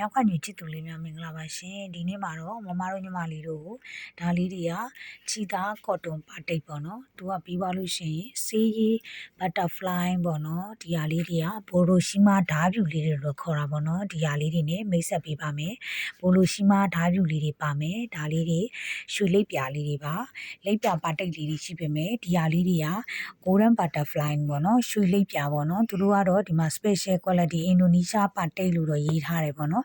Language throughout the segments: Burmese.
မြောက်ခွညူချစ်သူလေးများမင်္ဂလာပါရှင်ဒီနေ့မှာတော့မမတို့ညီမလေးတို့ကိုဒါလေးတွေကချီသားကော့တွန်ပါတိတ်ပေါ့နော်သူကပြီးသွားလို့ရှိရင်ဆေးရီဘတ်တာဖလိုင်းပေါ့နော်ဒီဟာလေးတွေကဘိုလိုရှိမာဓားပြူလေးတွေလို့ခေါ်တာပေါ့နော်ဒီဟာလေးတွေနဲ့မိတ်ဆက်ပေးပါမယ်ဘိုလိုရှိမာဓားပြူလေးတွေပါမယ်ဒါလေးတွေရွှေလိပ်ပြာလေးတွေပါလိပ်ပြာပါတိတ်လေးတွေရှိပေမဲ့ဒီဟာလေးတွေက golden butterfly ပေါ့နော်ရွှေလိပ်ပြာပေါ့နော်သူတို့ကတော့ဒီမှာ special quality Indonesia ပါတိတ်လို့တော့ရေးထားတယ်ပေါ့နော်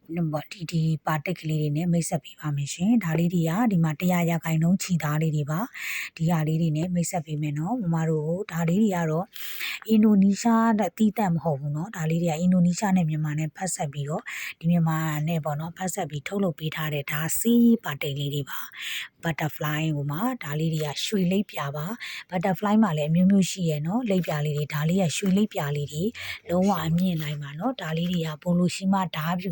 ဒီဒီပါတက်ကလေးတွေနဲ့မိတ်ဆက်ပေးပါမယ်ရှင်ဒါလေးတွေကဒီမှာ100ရာခိုင်နှုန်းခြီသားလေးတွေပါဒီဟာလေးတွေနဲ့မိတ်ဆက်ပေးမယ်နော်မမတို့ဒါလေးတွေကတော့အင်ဒိုနီးရှားတဲ့တီးတန့်မဟုတ်ဘူးနော်ဒါလေးတွေကအင်ဒိုနီးရှားနဲ့မြန်မာနဲ့ဖက်ဆက်ပြီးတော့ဒီမြန်မာနဲ့ပေါ့နော်ဖက်ဆက်ပြီးထုတ်လုပ်ပေးထားတဲ့ဒါစီးပါတိတ်လေးတွေပါ butterfly ဟိုမှာဒါလေးတွေကရွှေလိပ်ပြာပါ butterfly မှာလည်းအမျိုးမျိုးရှိရယ်နော်လိပ်ပြာလေးတွေဒါလေးကရွှေလိပ်ပြာလေးတွေလုံးဝအမြင်နိုင်ပါနော်ဒါလေးတွေကပုံလို့ရှိမှဓာပြူ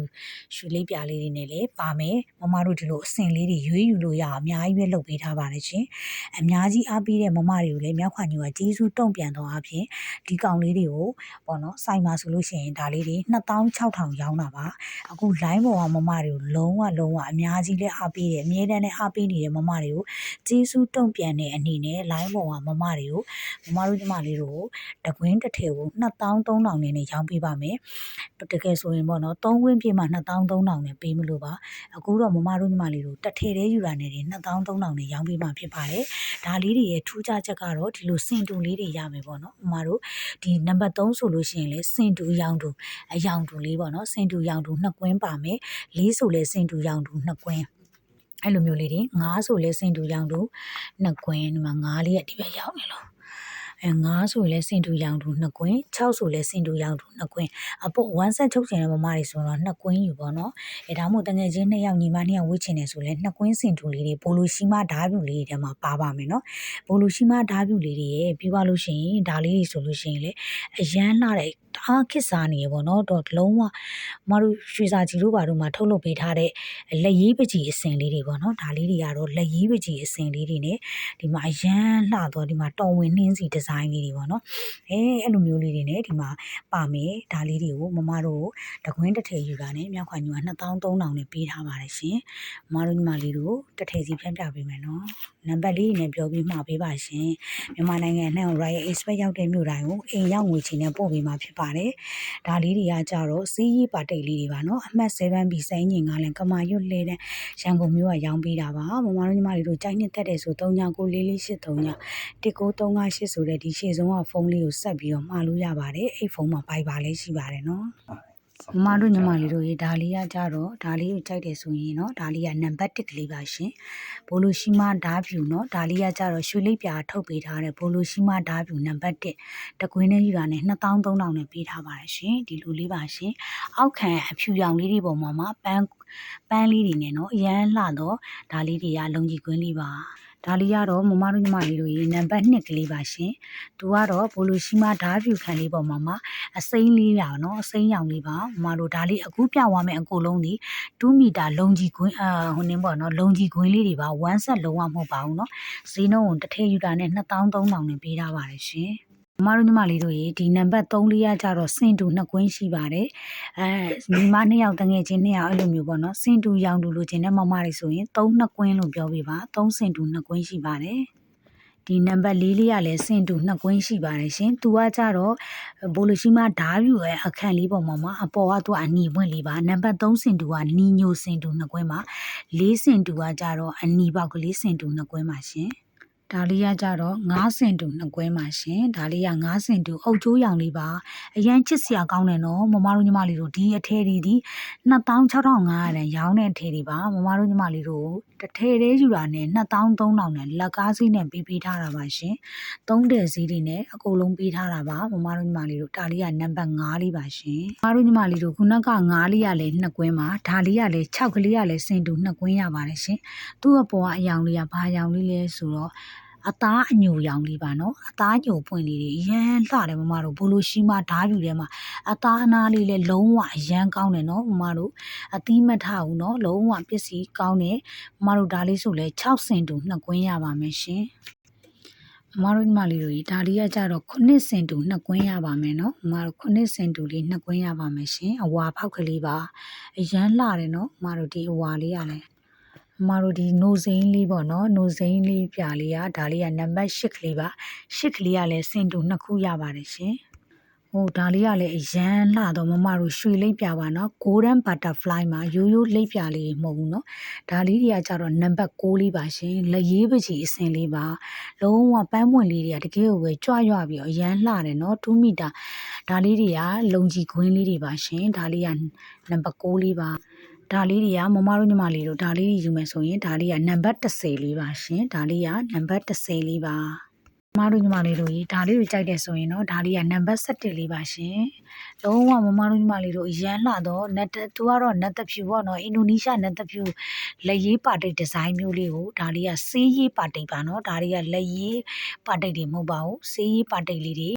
ရွှေလိပ်ပြာလေးတွေနဲ့လည်းပါမယ်မမတို့ဒီလိုအစင်လေးတွေရွေးယူလို့ရအောင်အများကြီးပဲလုပ်ပေးထားပါတယ်ရှင်အများကြီးအားပေးတဲ့မမတွေကိုလည်းမြောက်ခွညူကကျေးဇူးတုံ့ပြန်တော့အပြင်ဒီကောင်လေးတွေကိုပေါ့နော်စိုက်မှာဆိုလို့ရှိရင်ဒါလေးတွေ2600ရောင်းတာပါအခု line ပေါ်ကမမတွေကိုလုံးဝလုံးဝအများကြီးလည်းအားပေးတယ်အမြဲတမ်းလည်းအားပေးနေတဲ့မမတွေကိုကျေးဇူးတုံ့ပြန်တဲ့အနေနဲ့ line ပေါ်ကမမတွေကိုမမတို့ညီမလေးတို့တကွင်းတစ်ထည်ကို2300နဲ့နေရောင်းပေးပါမယ်တကယ်ဆိုရင်ပေါ့နော်3ဝင်းပြည့်မှ2300နဲ့ပေးမလို့ပါအခုတော့မမတို့ညီမလေးတို့တစ်ထည်တည်းယူတာနဲ့2300နဲ့ရောင်းပေးမှဖြစ်ပါတယ်ဒါလေးတွေရဲ့ထူးခြားချက်ကတော့ဒီလိုစင်တူလေးတွေရမယ်ပေါ့နော်မမတို့ဒီနံပါတ်3ဆိုလို့ရှိရင်လေစင်တူရောင်တူအယောင်တူလေးပေါ့နော်စင်တူရောင်တူနှစ်ကွင်းပါမယ်လေးဆိုလဲစင်တူရောင်တူနှစ်ကွင်းအဲ့လိုမျိုးလေးတွေငါးဆိုလဲစင်တူရောင်တူနှစ်ကွင်းဒီမှာငါးလေးကဒီဘက်ရောက်နေလို့ အဲ9ဆိုလဲစင်တူရောင်တူ2ကွင်း6ဆိုလဲစင်တူရောင်တူ2ကွင်းအပေါ်1ဆက်ချုပ်ချင်တဲ့မမတွေဆိုတော့2ကွင်းယူပေါ့နော်အဲဒါမှမဟုတ်တငယ်ချင်း2ယောက်ညီမ2ယောက်ဝစ်ချင်တယ်ဆိုလဲ2ကွင်းစင်တူလေးတွေဘိုလိုရှိမဓာပြူလေးတွေထဲမှာပါပါမယ်နော်ဘိုလိုရှိမဓာပြူလေးတွေရဲ့ပြီးသွားလို့ရှိရင်ဒါလေးတွေဆိုလို့ရှိရင်လေအရန်လှတဲ့တအားခစ်စားနေရပေါ့နော်တော့လုံးဝမတို့ရွှေစာကြီးတို့ဘာတို့မှာထုတ်လုပ်ပေးထားတဲ့လက်ရေးပကြီးအစင်လေးတွေပေါ့နော်ဒါလေးတွေကတော့လက်ရေးပကြီးအစင်လေးတွေ ਨੇ ဒီမှာအရန်လှတော့ဒီမှာတော်ဝင်နှင်းစီဒီဇိုင်းလေးတွေပေါ့နော်အဲအဲ့လိုမျိုးလေးတွေ ਨੇ ဒီမှာပါမယ်ဒါလေးတွေကိုမမတို့တကွင်းတစ်ထည်ယူတာနဲ့မြောက်ခွာညူက2300နဲ့ပေးထားပါတယ်ရှင်မမတို့ညီမလေးတို့တစ်ထည်စီဖြန့်ပြပေးမယ်နော် နံပါတ်လေးနဲ့ပြောပြီးမှာပေးပါရှင်မြန်မာနိုင်ငံနဲ့ Royal Express ရောက်တဲ့မြို့တိုင်းကိုအိမ်ရောက်ငွေချင်နဲ့ပို့ပေးမှာဖြစ်ပါတယ်ဒါလေးတွေကကြတော့စီးရီးပါတိတ်လေးတွေပါနော်အမှတ် 7B စိုင်းညင်ကလည်းကမာရွတ်လဲတဲ့ရန်ကုန်မြို့ကရောင်းပေးတာပါမမတို့ညီမလေးတို့ကြိုက်နှစ်သက်တယ်ဆို399443 1938ဆိုတဲ့ဒီရှေ့ဆုံးကဖုန်းလေးကိုဆက်ပြီးတော့မှာလို့ရပါတယ်အဲ့ဖုန်းမှာပိုက်ပါလေးရှိပါတယ်နော် မမတို့ညီမလေးတို့ရေဒါလေးကကြတော့ဒါလေးကိုကြိုက်တယ်ဆိုရင်เนาะဒါလေးကနံပါတ်1ကလေးပါရှင်ဘိုလိုရှိမဓာဖြူเนาะဒါလေးကကြတော့ရွှေလိပ်ပြာထုတ်ပေးထားတဲ့ဘိုလိုရှိမဓာဖြူနံပါတ်1တကွင်းနဲ့ယူတာနဲ့2300နဲ့ပေးထားပါတယ်ရှင်ဒီလိုလေးပါရှင်အောက်ခံအဖြူရောင်လေးတွေပုံမှာပန်း ပန်းလေးတွေနဲ့နော်အရန်လှတော့ဒါလေးတွေကလုံကြီးကွင်းလေးပါဒါလေးကတော့မမတို့ညီမလေးတို့ရေနံပါတ်1ကလေးပါရှင်သူကတော့ဘိုလိုရှိမဓာပြူခံလေးပေါ်မှာမှာအစိမ်းလေးပါနော်အစိမ်းရောင်လေးပါမမတို့ဒါလေးအခုပြသွားမယ်အကုန်လုံးဒီ2မီတာလုံကြီးကွင်းအာဟိုနင်းပေါ့နော်လုံကြီးကွင်းလေးတွေပါ1ဆက်လုံးဝမဟုတ်ပါဘူးနော်ဈေးနှုန်းကိုတစ်ထည့်ယူတာနဲ့2300နဲ့ပေးထားပါတယ်ရှင် မမတို့ညီမလေးတို့ရေဒီနံပါတ်3လေးရကြတော့စင်တူနှစ်ကွင်းရှိပါတယ်အဲညီမနှစ်ယောက်တငယ်ချင်းနှစ်ယောက်အဲ့လိုမျိုးပေါ့နော်စင်တူရောင်တူလိုချင်တဲ့မမတွေဆိုရင်3နှစ်ကွင်းလို့ပြောပြပါ3စင်တူနှစ်ကွင်းရှိပါတယ်ဒီနံပါတ်၄လေးကလည်းစင်တူနှစ်ကွင်းရှိပါတယ်ရှင်။သူကကြတော့ဘိုလိုရှိမဓားပြူရဲ့အခန့်လေးပေါ်မှာမှာအပေါ်ကသူကအနီပွင့်လေးပါ။နံပါတ်3စင်တူကနီညိုစင်တူနှစ်ကွင်းပါ။၄စင်တူကကြတော့အနီပေါက်ကလေးစင်တူနှစ်ကွင်းပါရှင်။ ဒါလေးကကြတော့9စင်တူနှစ်ကွဲပါရှင်ဒါလေးက9စင်တူအုတ်ကျိုးရောင်လေးပါအရန်ချစ်စရာကောင်းတယ်နော်မမတို့ညီမလေးတို့ဒီအထဲတွေဒီ26,500တန်ရောင်းတဲ့အထဲတွေပါမမတို့ညီမလေးတို့တစ်ထဲသေးယူတာနဲ့2300နဲ့လက်ကားစီးနဲ့ပေးပေးထားတာပါရှင်သုံးတဲ့ဈေးတွေနဲ့အကုန်လုံးပေးထားတာပါမမတို့ညီမလေးတို့ဒါလေးကနံပါတ်5လေးပါရှင်မမတို့ညီမလေးတို့ခုနက9လေးကလည်းနှစ်ကွင်းပါဒါလေးကလည်း6ကလေးကလည်းစင်တူနှစ်ကွင်းရပါတယ်ရှင်သူ့အပေါ်ကအယောင်လေးကဘာယောင်လေးလဲဆိုတော့ အသားအညိုရောင်လေးပါနော်အသားညိုပွင့်လေးတွေရမ်းလှတယ်မမတို့ဘိုလိုရှိမဓာပြူထဲမှာအသားအနာလေးလည်းလုံးဝအရမ်းကောင်းတယ်နော်မမတို့အသီးမထဘူးနော်လုံးဝပစ္စည်းကောင်းတယ်မမတို့ဒါလေးဆိုလဲ6စင်တူနှစ်ကွင်းရပါမယ်ရှင်မတို့ညီမလေးတို့ဒါလေးကကြတော့9စင်တူနှစ်ကွင်းရပါမယ်နော်မတို့9စင်တူလေးနှစ်ကွင်းရပါမယ်ရှင်အဝါဖောက်ကလေးပါအရန်လှတယ်နော်မတို့ဒီအဝါလေးကလည်း မတို့ဒီနိုစိန်လေးပေါ့နော်နိုစိန်လေးပြလေးကဒါလေးကနံပါတ်8ကလေးပါ8ကလေးကလည်းစင်တူနှစ်ခုရပါတယ်ရှင်ဟိုဒါလေးကလည်းအရန်လှတော့မမတို့ရွှေလိပ်ပြပါနော် golden butterfly မှာရိုးရိုးလိပ်ပြလေးမဟုတ်ဘူးနော်ဒါလေးတွေကကြတော့နံပါတ်6လေးပါရှင်လက်ရေးပကြီးအစင်လေးပါလုံးဝပန်းပွင့်လေးတွေကတကယ်ကိုပဲကြွရွပြီးတော့အရန်လှတယ်နော်2မီတာဒါလေးတွေကလုံကြီးခွင်းလေးတွေပါရှင်ဒါလေးကနံပါတ်6လေးပါ ဒါလေးတွေကမမတို့ညီမလေးတို့ဒါလေးတွေယူမယ်ဆိုရင်ဒါလေးကနံပါတ်30လေးပါရှင်ဒါလေးကနံပါတ်30လေးပါမမတို့ညီမလေးတို့ရေဒါလေးကိုကြိုက်တယ်ဆိုရင်တော့ဒါလေးကနံပါတ်17လေးပါရှင်လုံးဝမမတို့ညီမလေးတို့အရန်လှတော့နတ်သူကတော့နတ်တဖြူပေါ့နော်အင်ဒိုနီးရှားနတ်တဖြူလက်ရေးပါတိတ်ဒီဇိုင်းမျိုးလေးကိုဒါလေးကစေးရေးပါတိတ်ပါနော်ဒါလေးကလက်ရေးပါတိတ်တွေမဟုတ်ပါဘူးစေးရေးပါတိတ်လေးတွေ